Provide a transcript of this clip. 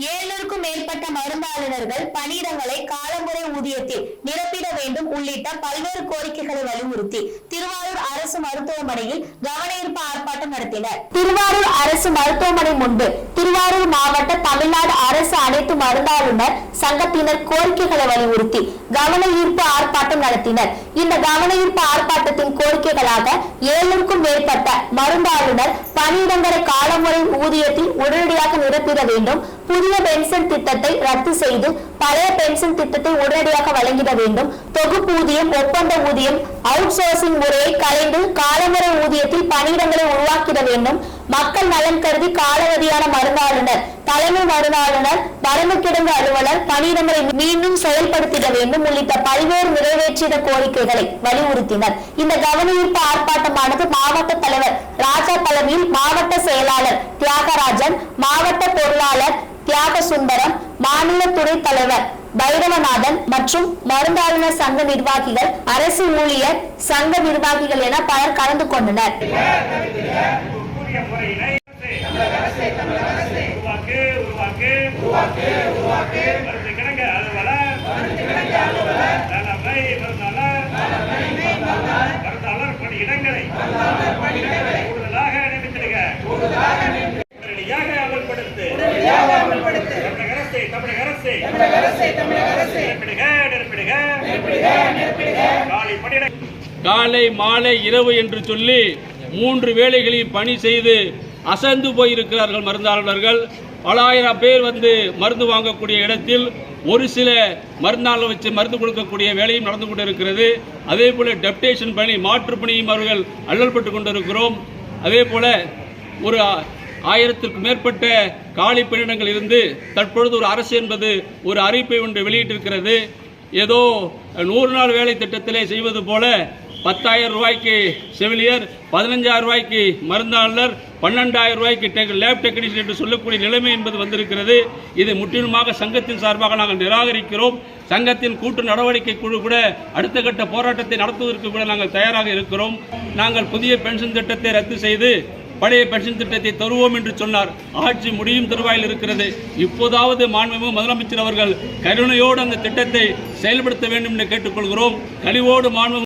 ஏழு நூற்றுக்கும் மேற்பட்ட மருந்தாளுநர்கள் பணியிடங்களை காலமுறை ஊதியத்தில் நிரப்பிட வேண்டும் உள்ளிட்ட பல்வேறு கோரிக்கைகளை வலியுறுத்தி திருவாரூர் அரசு மருத்துவமனையில் கவனஈர்ப்பு ஆர்ப்பாட்டம் நடத்தினர். திருவாரூர் அரசு மருத்துவமனை முன்பு திருவாரூர் மாவட்ட தமிழ்நாடு அரசு அனைத்து மருந்தாளுநர் சங்கத்தினர் கோரிக்கைகளை வலியுறுத்தி கவன ஈர்ப்பு ஆர்ப்பாட்டம் நடத்தினர். இந்த கவன ஈர்ப்பு ஆர்ப்பாட்டத்தின் கோரிக்கைகளாக ஏழுக்கும் மேற்பட்ட மருந்தாளுநர் பணியிடங்களை காலமுறை ஊதியத்தில் உடனடியாக நிரப்பிட வேண்டும். புதிய பென்சன் பென்ஷன் திட்டத்தை ரத்து செய்து பழைய பென்ஷன் திட்டத்தை உடனடியாக வழங்கிட வேண்டும். தொகுப்பூதியம் ஒப்பந்த ஊதியம் அவுட் சோர்சிங் முறையை கலைந்து காலமுறை ஊதியத்தில் பணியிடங்களை உருவாக்கிட வேண்டும். மக்கள் நலன் கருதி காலவதியான மருந்தாளுநர் தலைமை மருந்தாளுநர் வரம்பு கிடங்கு அலுவலர் பணியிடங்களை மீண்டும் செயல்படுத்திட வேண்டும் உள்ளிட்ட பல்வேறு நிறைவேற்றிட கோரிக்கைகளை வலியுறுத்தினர். இந்த கவனஈர்ப்பு ஆர்ப்பாட்டமானது மாவட்ட தலைவர் ராஜா தலைமையில் மாவட்ட செயலாளர் தியாகராஜன் மாவட்ட பொருளாளர் தியாக சுந்தரம் மாநில துறை தலைவர் பைரவநாதன் மற்றும் மருந்தாளுநர் சங்க நிர்வாகிகள் அரசு ஊழியர் சங்க நிர்வாகிகள் என பலர் கலந்து கொண்டனர். இடங்களை முறையினை உருவாக்கு உருவாக்கு மருந்து கிடங்க அலுவலர் தலைமை மருந்தாளர் மருந்தாளர் பணியிடங்களை கூடுதலாக நியமித்திடுக உடனடியாக அமல்படுத்து தமிழக அரசை தமிழக அரசை நிரப்பிடுக நிரப்பிடுக காலை மாலை இரவு என்று சொல்லி மூன்று வேலைகளில் பணி செய்து அசந்து போயிருக்கிறார்கள் மருந்தாளர்கள் பலாயிரம் பேர் வந்து மருந்து வாங்கக்கூடிய இடத்தில் ஒரு சில மருந்தாளர் வச்சு மருந்து கொடுக்கக்கூடிய வேலையும் நடந்து கொண்டிருக்கிறது. அதே போல டெப்டேஷன் பணி மாற்று பணியும் அவர்கள் அல்லல்பட்டு கொண்டிருக்கிறோம். அதே போல ஒரு ஆ- ஆயிரத்திற்கும் மேற்பட்ட காலி பணியிடங்கள் இருந்து தற்பொழுது ஒரு அரசு என்பது ஒரு அறிவிப்பை ஒன்று வெளியிட்டிருக்கிறது. ஏதோ நூறு நாள் வேலை திட்டத்திலே செய்வது போல பத்தாயிரம் ரூபாய்க்கு செவிலியர் பதினஞ்சாயிரம் ரூபாய்க்கு மருந்தாளர் பன்னெண்டாயிரம் ரூபாய்க்கு டெக் லேப் டெக்னீஷியன் என்று சொல்லக்கூடிய நிலைமை என்பது வந்திருக்கிறது. இது முற்றிலுமாக சங்கத்தின் சார்பாக நாங்கள் நிராகரிக்கிறோம். சங்கத்தின் கூட்டு நடவடிக்கை குழு கூட அடுத்த கட்ட போராட்டத்தை நடத்துவதற்கு கூட நாங்கள் தயாராக இருக்கிறோம். நாங்கள் புதிய பென்ஷன் திட்டத்தை ரத்து செய்து பழைய பென்ஷன் திட்டத்தை தருவோம் என்று சொன்னார். ஆட்சி முடியும் தருவாயில் இருக்கிறது. இப்போதாவது மாண்புமிகு முதலமைச்சர் அவர்கள் கருணையோடு அந்த திட்டத்தை செயல்படுத்த வேண்டும் என்று கேட்டுக்கொள்கிறோம். கழிவோடு மாண்பு